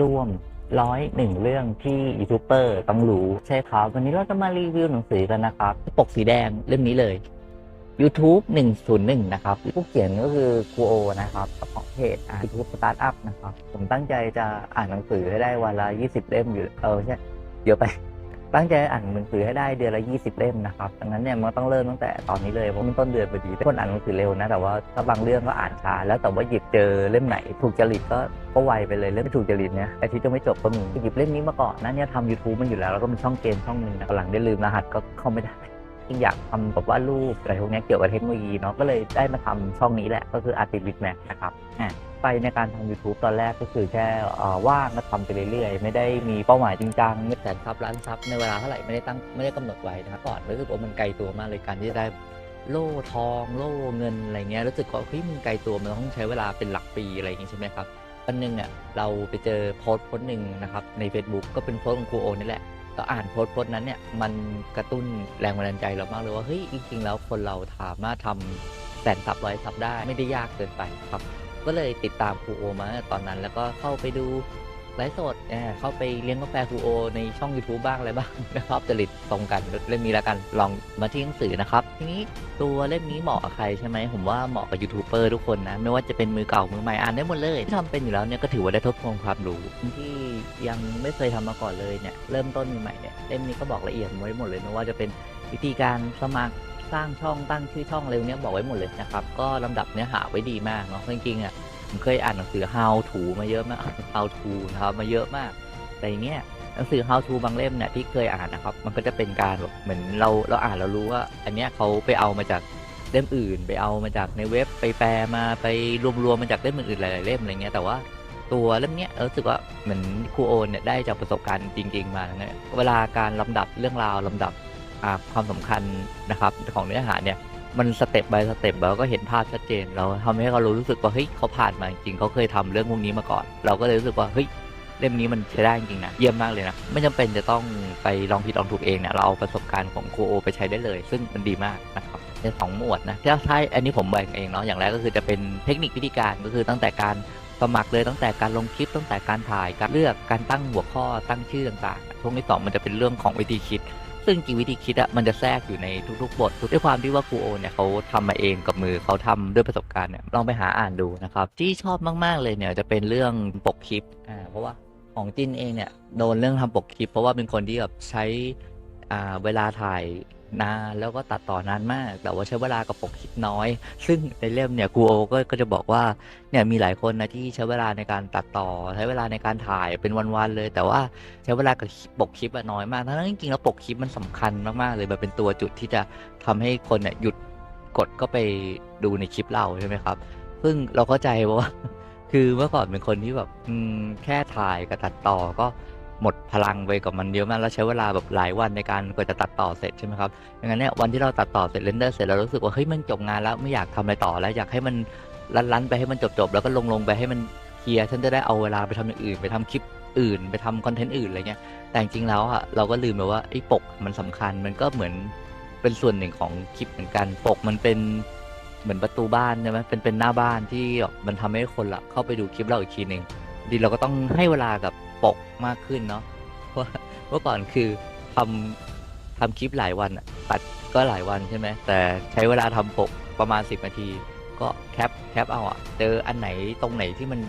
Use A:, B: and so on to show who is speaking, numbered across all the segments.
A: รวมร้อยหนึ่งเรื่องที่ยูทูบเบอร์ต้องรู้ใช่ครับ วันนี้เราจะมารีวิวหนังสือกันนะครับ ปกสีแดงเล่มนี้เลย YouTube 101 นะครับ ผู้เขียนก็คือครูโอนะครับของเพจ YouTube Startup นะครับ ผมตั้งใจจะอ่านหนังสือให้ได้วันละ 20 เล่มอยู่ เออใช่เดี๋ยวไป ตั้งใจอ่านหนังสือให้ได้เดือนละ 20 เล่มนะครับดังนั้นเนี่ยมันต้องเริ่มตั้งแต่ตอนนี้เลยเพราะมันต้นเดือนพอดีคนอ่านหนังสือเร็วนะแต่ว่าถ้าบางเรื่องก็อ่านช้าแล้วแต่ว่าหยิบเจอเล่มไหน ถูกจริตก็ก็ไวไปเลยเล่มไม่ถูกจริตเนี่ยไอที่จะไม่จบก็มีหยิบเล่มนี้มาก่อนนะเนี่ยทำยูทูบมันอยู่แล้วแล้วก็มีช่องเกมช่องหนึงหลังได้ลืมรหัสก็เข้าไม่ได้อยากทำแบบว่ารูปอะไรพวกนี้เกี่ยวกับเทคโนโลยีเนาะก็เลยได้มาทำช่องนี้แหละก็คือ Artist with Mac นะครับอะ ไปในการทำ YouTube ตอนแรกก็คือแค่ว่างก็ทำไปเรื่อยๆ ไม่ได้มีเป้าหมายจริงจังไม่แสนซับล้านซับในเวลาเท่าไหร่ไม่ได้ตั้งไม่ได้กำหนดไว้นะครับก่อนรู้สึกว่ามันไกลตัวมากเลยการที่จะได้โล่ทองโล่เงินอะไรเงี้ยรู้สึกว่าเฮ้ยมันไกลตัวมันต้องใช้เวลาเป็นหลักปีอะไรอย่างงี้ใช่ไหมครับวันหนึ่งอะเราไปเจอโพสต์โพสต์หนึ่งนะครับใน Facebook ก็เป็นโพสต์ของครูโอนี่แหละก็อ่านโพสต์โพสต์นั้นเนี่ยมันกระตุ้นแรงบันดาลใจเรามากเลยว่าเฮ้ยจริงๆแล้วคนเราสามารถทำแสนซับร้อยซับได้ไม่ได้ยากเกินไปครับ ก็เลยติดตามครูโอมาตอนนั้นแล้วก็เข้าไปดูไลฟ์สดเข้าไปเลี้ยงกาแฟครูโอ ในช่อง YouTube บ้างอะไรบ้างนะครับจริตตรงกันเล่มนี้แล้วกันลองมาที่หนังสือนะครับ ทีนี้ตัวเล่มนี้เหมาะกับใครใช่ไหมผมว่าเหมาะกับยูทูบเบอร์ทุกคนนะ ไม่ว่าจะเป็นมือเก่ามือใหม่อ่านได้หมดเลยที่ทำเป็นอยู่แล้วเนี่ยก็ถือว่าได้ทบทวนความรู้ที่ยังไม่เคยทำมาก่อนเลยเนี่ยเริ่มต้นใหม่เนี่ยเล่มนี้ก็บอกละเอียดไว้หมดเลยไม่ว่าจะเป็นวิธีการสมัคร สร้างช่องตั้งชื่อช่องอะไรพวกเนี้ยบอกไว้หมดเลยนะครับ ก็ลำดับเนื้อหาไว้ดีมากเนาะจริงๆอะผมเคยอ่านหนังสือ how to มาเยอะมาก how to นะครับมาเยอะมาก แต่เนี้ยหนังสือ how to บางเล่มเนี่ยที่เคยอ่านนะครับ มันก็จะเป็นการแบบเหมือนเราเราอ่านเรารู้ว่า อันเนี้ยเขาไปเอามาจากเล่มอื่น ไปเอามาจากในเว็บไปแปลมาไปรวมๆมาจากเล่มอื่นๆหลายๆเล่มอะไรเงี้ยแต่ว่าตัวเล่มเนี้ยรู้สึกว่าเหมือนครูโอนเนี่ยได้จากประสบการณ์จริง ๆ มาเนี่ยเวลาการลำดับเรื่องราวลำดับ ความสำคัญนะครับของเนื้อหาเนี่ยมันสเต็ป by สเต็ปแล้วก็เห็นภาพชัดเจน เราทำให้เรารู้สึกว่าเฮ้ยเขาผ่านมาจริงเขาเคยทำเรื่องพวกนี้มาก่อน เราก็เลยรู้สึกว่าเฮ้ยเล่มนี้มันใช้ได้จริงนะเยี่ยมมากเลยนะ ไม่จำเป็นจะต้องไปลองผิดลองถูกเองเนี่ยเราเอาประสบการณ์ของครูโอไปใช้ได้เลย ซึ่งมันดีมากนะครับในสองหมวดนะถ้าถ้าอันนี้ผมแบ่งเองเนาะอย่างแรกก็คือจะเป็นเทคนิควิธีการก็คือตั้งแต่การสมัครเลยตั้งแต่การลงคลิปตั้งแต่การถ่ายการเลือกการตั้งหัวข้อตั้งชื่อต่างๆช่วงที่สองมันจะเป็นเรื่องของวิธีคิด ซึ่งจริงวิธีคิดอะมันจะแทรกอยู่ในทุกๆบทด้วยความที่ว่าครูโอเนี่ยเขาทำมาเองกับมือเขาทำด้วยประสบการณ์เนี่ยลองไปหาอ่านดูนะครับที่ชอบมากๆเลยเนี่ยจะเป็นเรื่องปกคลิปอ่าเพราะว่าของจินเองเนี่ยโดนเรื่องทำปกคลิป เพราะว่าเป็นคนที่แบบใช้อ่าเวลาถ่าย นานแล้วก็ตัดต่อนานมาก แต่ว่าใช้เวลากับปกคลิปน้อย ซึ่งในเล่มเนี่ยครูโอก็ก็จะบอกว่าเนี่ยมีหลายคนนะที่ใช้เวลาในการตัดต่อ ใช้เวลาในการถ่ายเป็นวันๆเลย แต่ว่าใช้เวลากับปกคลิปน้อยมากทั้งที่จริงๆแล้วปกคลิปมันสำคัญมากๆเลยมันเป็นตัวจุดที่จะทำให้คนเนี่ยหยุดกดก็ไปดูในคลิปเราใช่ไหมครับ ซึ่งเราเข้าใจว่าคือเมื่อก่อนเป็นคนที่แบบแค่ถ่ายกับตัดต่อก็ หมดพลังไปกับมันเยอะมากแล้วใช้เวลาแบบหลายวันในการกว่าจะตัดต่อเสร็จใช่ไหมครับดังนั้นเนี่ยวันที่เราตัดต่อเสร็จเรนเดอร์เสร็จเรารู้สึกว่าเฮ้ยมันจบงานแล้วไม่อยากทำอะไรต่อแล้วอยากให้มันลันๆไปให้มันจบๆแล้วก็ลงๆไปให้มันเคลียร์ฉันจะได้เอาเวลาไปทำอย่างอื่น ไปทำคลิปอื่น ไปทำคอนเทนต์อื่นอะไรเงี้ยแต่จริงๆแล้วอะเราก็ลืมไปว่าไอ้ปกมันสำคัญมันก็เหมือนเป็นส่วนหนึ่งของคลิปเหมือนกันปกมันเป็นเหมือนประตูบ้านใช่ไหมเป็นเป็นหน้าบ้านที่มันทำให้คนละเข้าไปดูคลิปเราอีกทีหนึ่งดีเราก็ต้องให้เวลากับ ปกมากขึ้นเนาะเพราะว่าเมื่อก่อนคือทำทำคลิปหลายวันตัดก็หลายวันใช่ไหมแต่ใช้เวลาทำปกประมาณ 10 นาที ก็แคปแคปเอาอะเจออันไหนตรงไหนที่มัน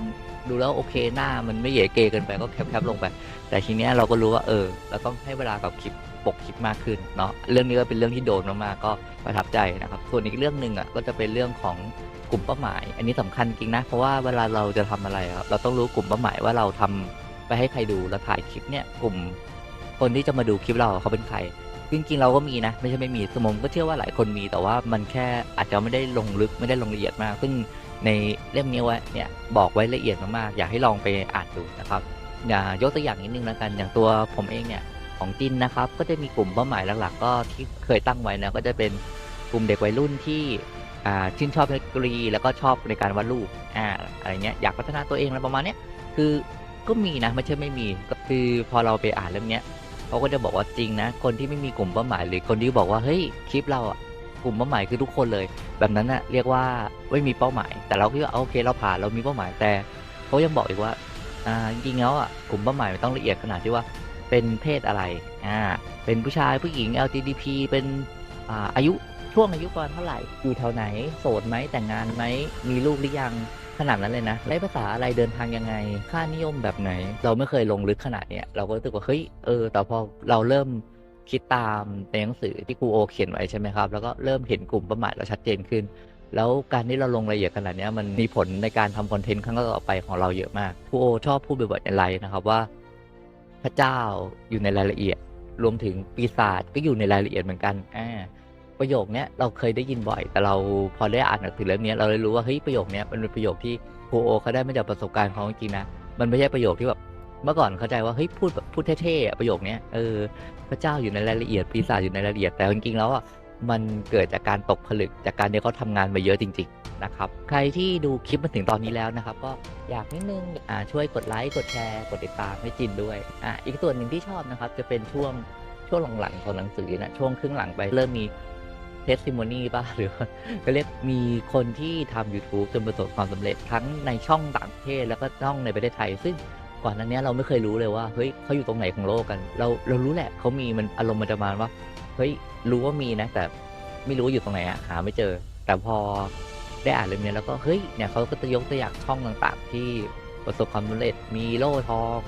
A: ดูแล้วโอเคหน้ามันไม่เหยเกเกินไปก็แคปแคปลงไป แต่ทีเนี้ยเราก็รู้ว่าเออเราต้องให้เวลากับคลิปปกคลิปมากขึ้นเนาะเรื่องนี้ก็เป็นเรื่องที่โดนมากๆก็ประทับใจนะครับ ส่วนอีกเรื่องหนึ่งอะก็จะเป็นเรื่องของกลุ่มเป้าหมาย อันนี้สำคัญจริงนะ เพราะว่าเวลาเราจะทำอะไรครับเราต้องรู้กลุ่มเป้าหมายว่าเราทำ ไปให้ใครดูแล้วถ่ายคลิปเนี่ยกลุ่มคนที่จะมาดูคลิปเราเขาเป็นใครจริงๆเราก็มีนะ ไม่ใช่ไม่มีสมมติก็เชื่อว่าหลายคนมีแต่ว่ามันแค่อาจจะไม่ได้ลงลึกไม่ได้ลงละเอียดมาก ซึ่งในเล่มนี้ไว้เนี่ยบอกไว้ละเอียดมากๆอยากให้ลองไปอ่านดูนะครับอย่ายกตัวอย่างนิดนึงแล้วกันอย่างตัวผมเองเนี่ยของจินนะครับก็จะมีกลุ่มเป้าหมายหลักๆ ก็ที่เคยตั้งไว้นะก็จะเป็นกลุ่มเด็กวัยรุ่นที่ชื่นชอบเทคโนโลยีแล้วก็ชอบในการวาดรูปอ่าอะไรเงี้ยอยากพัฒนาตัวเองอะไรประมาณเนี้ยคือ ก็มีนะไม่ใช่ไม่มีก็คือพอเราไปอ่านเล่มเนี้ยเขาก็จะบอกว่าจริงนะ คนที่ไม่มีกลุ่มเป้าหมายหรือคนที่บอกว่าเฮ้ยคลิปเราอะกลุ่มเป้าหมายคือทุกคนเลย แบบนั้นน่ะเรียกว่าไม่มีเป้าหมาย แต่เราคิดว่าโอเคเราผ่านเรามีเป้าหมายแต่เขายังบอกอีกว่าอ่าจริงแล้วอะกลุ่มเป้าหมายมันต้องละเอียดขนาดที่ว่าเป็นเพศอะไรอ่าเป็นผู้ชายผู้หญิง LGBT เป็นอ่าอายุช่วงอายุประมาณเท่าไหร่อยู่แถวไหน โสดไหมแต่งงานไหมมีลูกหรือยัง ขนาดนั้นเลยนะได้ภาษาอะไรเดินทางยังไง ค่านิยมแบบไหน เราไม่เคยลงลึกขนาดเนี้ยเราก็รู้สึกว่าเฮ้ยเออแต่พอเราเริ่มคิดตามในหนังสือที่ครูโอเขียนไว้ใช่ไหมครับ แล้วก็เริ่มเห็นกลุ่มเป้าหมายเราชัดเจนขึ้น แล้วการที่เราลงรายละเอียดขนาดเนี้ยมันมีผลในการทำคอนเทนต์ครั้งต่อไปของเราเยอะมากครูโอชอบพูดบ่อยๆในไลน์นะครับว่า พระเจ้าอยู่ในรายละเอียด รวมถึงปีศาจก็อยู่ในรายละเอียดเหมือนกันอ่า ประโยคเนี้ยเราเคยได้ยินบ่อย แต่เราพอได้อ่านหนังสือเล่มนี้เราเลยรู้ว่าเฮ้ยประโยคเนี้ยมันเป็นประโยคที่ครูโอเขาได้มาจากประสบการณ์ของเขาจริงนะมันไม่ใช่ประโยคที่แบบเมื่อก่อนเข้าใจว่าเฮ้ยพูดแบบพูดเท่ๆประโยคนี้เออพระเจ้าอยู่ในรายละเอียดปีศาจอยู่ในรายละเอียดแต่จริงๆแล้วอะมันเกิดจากการตกผลึกจากการที่เขาทำงานมาเยอะจริง ๆ นะครับ ใครที่ดูคลิปมาถึงตอนนี้แล้วนะครับ ก็อยากนิดนึงอ่าช่วยกดไลค์กดแชร์กดติดตามให้จินด้วยอ่าอีกส่วนหนึ่งที่ชอบนะครับจะเป็นช่วงช่วงหลังๆของหนังสือนะช่วงครึ่งหลังไปเริ่มมี เทสติโมนีป่ะ หรือก็เรียกมีคนที่ทำ YouTube จนประสบความสำเร็จทั้งในช่องต่างประเทศแล้วก็ช่องในประเทศไทย ซึ่งก่อนนั้นเนี้ยเราไม่เคยรู้เลยว่าเฮ้ยเขาอยู่ตรงไหนของโลกกัน เราเรารู้แหละเขามีมันอารมณ์มันจะมาว่าเฮ้ยรู้ว่ามีนะ แต่ไม่รู้ว่าอยู่ตรงไหนอะหาไม่เจอ แต่พอได้อ่านเรื่องนี้แล้วก็เฮ้ยเนี่ยเขาก็จะยกตัวอย่างช่องต่างๆ ที่ประสบความสำเร็จมีโล่ทอง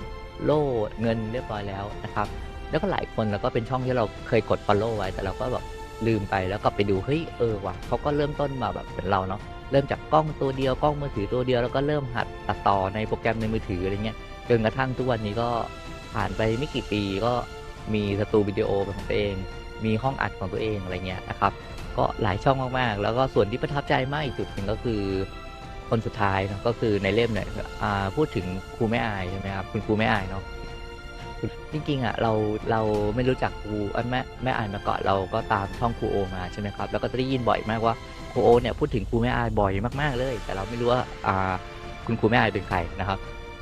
A: โล่เงินเรียบร้อยแล้วนะครับ แล้วก็หลายคนแล้วก็เป็นช่องที่เราเคยกด follow ไว้แต่เราก็แบบ ลืมไปแล้วกลับไปดูเฮ้ยเออว่ะเขาก็เริ่มต้นมาแบบเหมือนเราเนาะเริ่มจากกล้องตัวเดียวกล้องมือถือตัวเดียวแล้วก็เริ่มหัดตัดต่อในโปรแกรมในมือถืออะไรเงี้ยจนกระทั่งทุกวันนี้ก็ผ่านไปไม่กี่ปีก็มีสตูวิดีโอเป็นของตัวเอง มีห้องอัดของตัวเองอะไรเงี้ยนะครับก็หลายช่องมากๆ แล้วก็ส่วนที่ประทับใจมากอีกจุดหนึ่งก็คือคนสุดท้ายนะก็คือในเล่มเนี่ยพูดถึงครูแม่อายใช่ไหมครับคุณครูแม่อายเนาะ จริงๆอะเราเราไม่รู้จักครูอ้ยแม่แม่อายมาก่อนเราก็ตามช่องครูโอมาใช่ไหมครับแล้วก็จะได้ยินบ่อยมากว่าครูโอเนี่ยพูดถึงครูแม่อายบ่อยมากๆเลย แต่เราไม่รู้ว่าอ่าคุณครูแม่อายเป็นใครนะครับ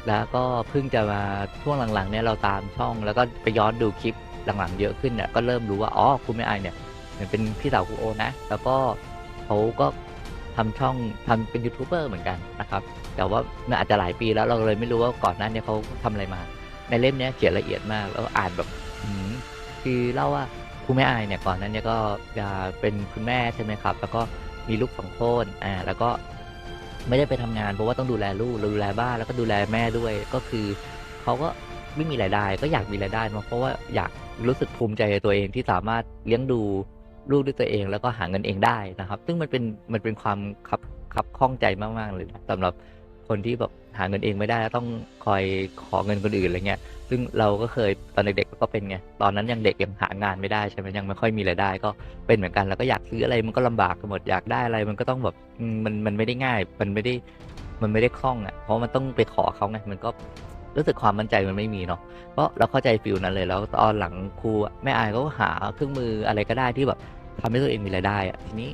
A: แล้วก็เพิ่งจะมาช่วงหลังๆเนี่ยเราตามช่อง แล้วก็ไปย้อนดูคลิปหลังๆเยอะขึ้นเนี่ยก็เริ่มรู้ว่าอ๋อครูแม่อายเนี่ยเหมือนเป็นพี่สาวครูโอนะ แล้วก็เขาก็ทำช่องทำเป็นยูทูบเบอร์เหมือนกันนะครับ แต่ว่ามันอาจจะหลายปีแล้วเราเลยไม่รู้ว่าก่อนหน้านี้เขาทำอะไรมา ในเล่มนี้เขียนละเอียดมาก แล้วอ่านแบบคือเล่าว่าครูแม่อายเนี่ยก่อนนั้นเนี่ยก็เป็นคุณแม่ใช่ไหมครับ แล้วก็มีลูกสองคนอ่าแล้วก็ไม่ได้ไปทำงานเพราะว่าต้องดูแลลูกดูแลบ้านแล้วก็ดูแลแม่ด้วย ก็คือเขาก็ไม่มีรายได้ ก็อยากมีรายได้เนอะเพราะว่าอยากรู้สึกภูมิใจในตัวเองที่สามารถเลี้ยงดูลูกด้วยตัวเอง แล้วก็หาเงินเองได้นะครับ ซึ่งมันเป็นมันเป็นความคับคับข้องใจมากๆเลยนะสำหรับ คนที่แบบหาเงินเองไม่ได้แล้วต้องคอยขอเงินคนอื่นอะไรเงี้ย ซึ่งเราก็เคยตอนเด็กๆก็เป็นไง ตอนนั้นยังเด็กยังหางานไม่ได้ใช่ไหมยังไม่ค่อยมีรายได้ก็เป็นเหมือนกันแล้วก็อยากซื้ออะไรมันก็ลำบากกันหมดอยากได้อะไรมันก็ต้องแบบมันมันไม่ได้ง่าย มันไม่ได้มันไม่ได้คล่องอะ เพราะมันต้องไปขอเขาไงมันก็รู้สึกความมั่นใจมันไม่มีเนาะ เพราะเราเข้าใจฟิลนั้นเลยแล้วตอนหลังครูแม่อายเขาก็หาเครื่องมืออะไรก็ได้ที่แบบทำให้ตัวเองมีรายได้อะทีนี้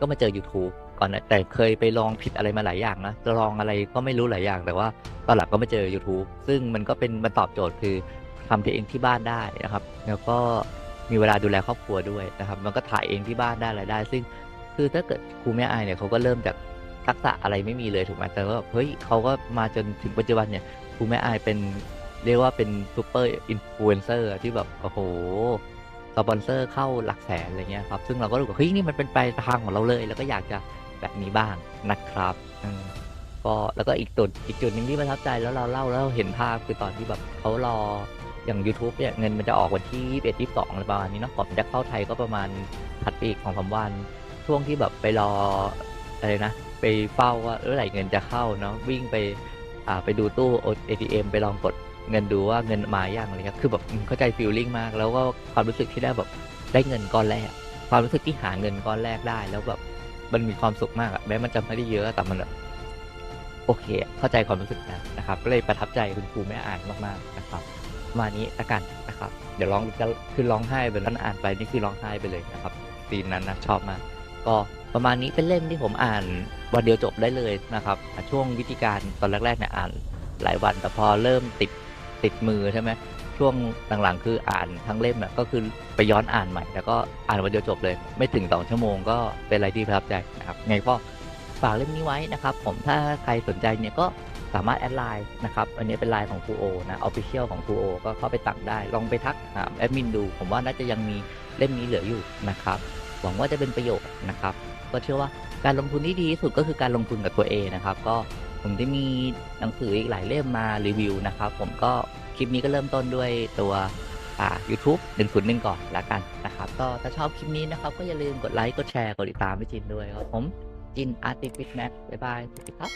A: ก็มาเจอ YouTube ก่อนนะแต่เคยไปลองผิดอะไรมาหลายอย่างนะลองอะไรก็ไม่รู้หลายอย่าง แต่ว่าตอนหลังก็มาเจอ YouTube ซึ่งมันก็เป็นมันตอบโจทย์คือทำเองที่บ้านได้นะครับ แล้วก็มีเวลาดูแลครอบครัวด้วยนะครับ มันก็ถ่ายเองที่บ้านได้รายได้ ซึ่งคือถ้าเกิดครูแม่อายเนี่ยเขาก็เริ่มจากทักษะอะไรไม่มีเลยถูกไหมแต่ว่าเฮ้ยเขาก็มาจนถึงปัจจุบันเนี่ยครูแม่อายเป็นเรียกว่าเป็นซูเปอร์อินฟลูเอนเซอร์ที่แบบโอ้โหสปอนเซอร์เข้าหลักแสนอะไรเงี้ยครับ ซึ่งเราก็รู้ว่าเฮ้ยนี่มันเป็นปลายทางของเราเลย แล้วก็อยากจะ แบบนี้บ้างนะครับก็แล้วก็อีกจุดอีกจุดหนึ่งที่ประทับใจแล้วเราเล่าแล้วเราเห็นภาพคือตอนที่แบบเขารออย่าง YouTube เนี่ยเงินมันจะออกวันที่21 22อะไรประมาณนี้เนาะก่อนมันจะเข้าไทยก็ประมาณถัดไปอีกของสาวัน ช่วงที่แบบไปรออะไรนะ ไปเฝ้าว่าเออไหร่เงินจะเข้าเนาะวิ่งไปอ่าไปดูตู้ ATM ไปลองกดเงินดูว่าเงินมาอย่างอะไรเงี้ยคือแบบเข้าใจฟีลลิ่งมาก แล้วก็ความรู้สึกที่ได้แบบได้เงินก้อนแรก ความรู้สึกที่หาเงินก้อนแรกได้แล้วแบบ มันมีความสุขมากอะแม้มันจะไม่ได้เยอะแต่มันแบบโอเค เข้าใจความรู้สึกนั้นะครับ ก็เลยประทับใจคุณครูแม่อ่านมากๆนะครับมานี้ละกันนะครับ เดี๋ยวร้องจะคือร้องไห้ไปแล้วอ่านไปนี่คือร้องไห้ไปเลยนะครับซีนนั้นนะชอบมากก็ประมาณนี้เป็นเล่มที่ผมอ่านวันเดียวจบได้เลยนะครับ ช่วงวิธีการตอนแรกๆเนี่ยอ่านหลายวันแต่พอเริ่มติดติดมือใช่ไหม ช่วงหลังๆ คืออ่านทั้งเล่มอะก็คือไปย้อนอ่านใหม่ แล้วก็อ่านวันเดียวจบเลย ไม่ถึงสองชั่วโมงก็เป็นอะไรที่ประทับใจนะครับไงก็ฝากเล่มนี้ไว้นะครับ ผมถ้าใครสนใจเนี่ยก็สามารถแอดไลน์นะครับ อันนี้เป็นไลน์ของครูโอนะออฟฟิเชียลของครูโอก็เข้าไปสั่งได้ ลองไปทักหาแอดมินดู ผมว่าน่าจะยังมีเล่มนี้เหลืออยู่นะครับ หวังว่าจะเป็นประโยชน์นะครับ ก็เชื่อว่าการลงทุนที่ดีที่สุดก็คือการลงทุนกับตัวเองนะครับ ก็ ผมได้มีหนังสืออีกหลายเล่มมารีวิวนะครับ ผมก็คลิปนี้ก็เริ่มต้นด้วยตัวอ่า YouTube 101ก่อนแล้วกันนะครับ ก็ถ้าชอบคลิปนี้นะครับ ก็อย่าลืมกดไลค์ กดแชร์ กดติดตามพี่จินด้วยครับผมจินอาร์ติฟิตแม็กบ๊ายบายสวัสดีครับ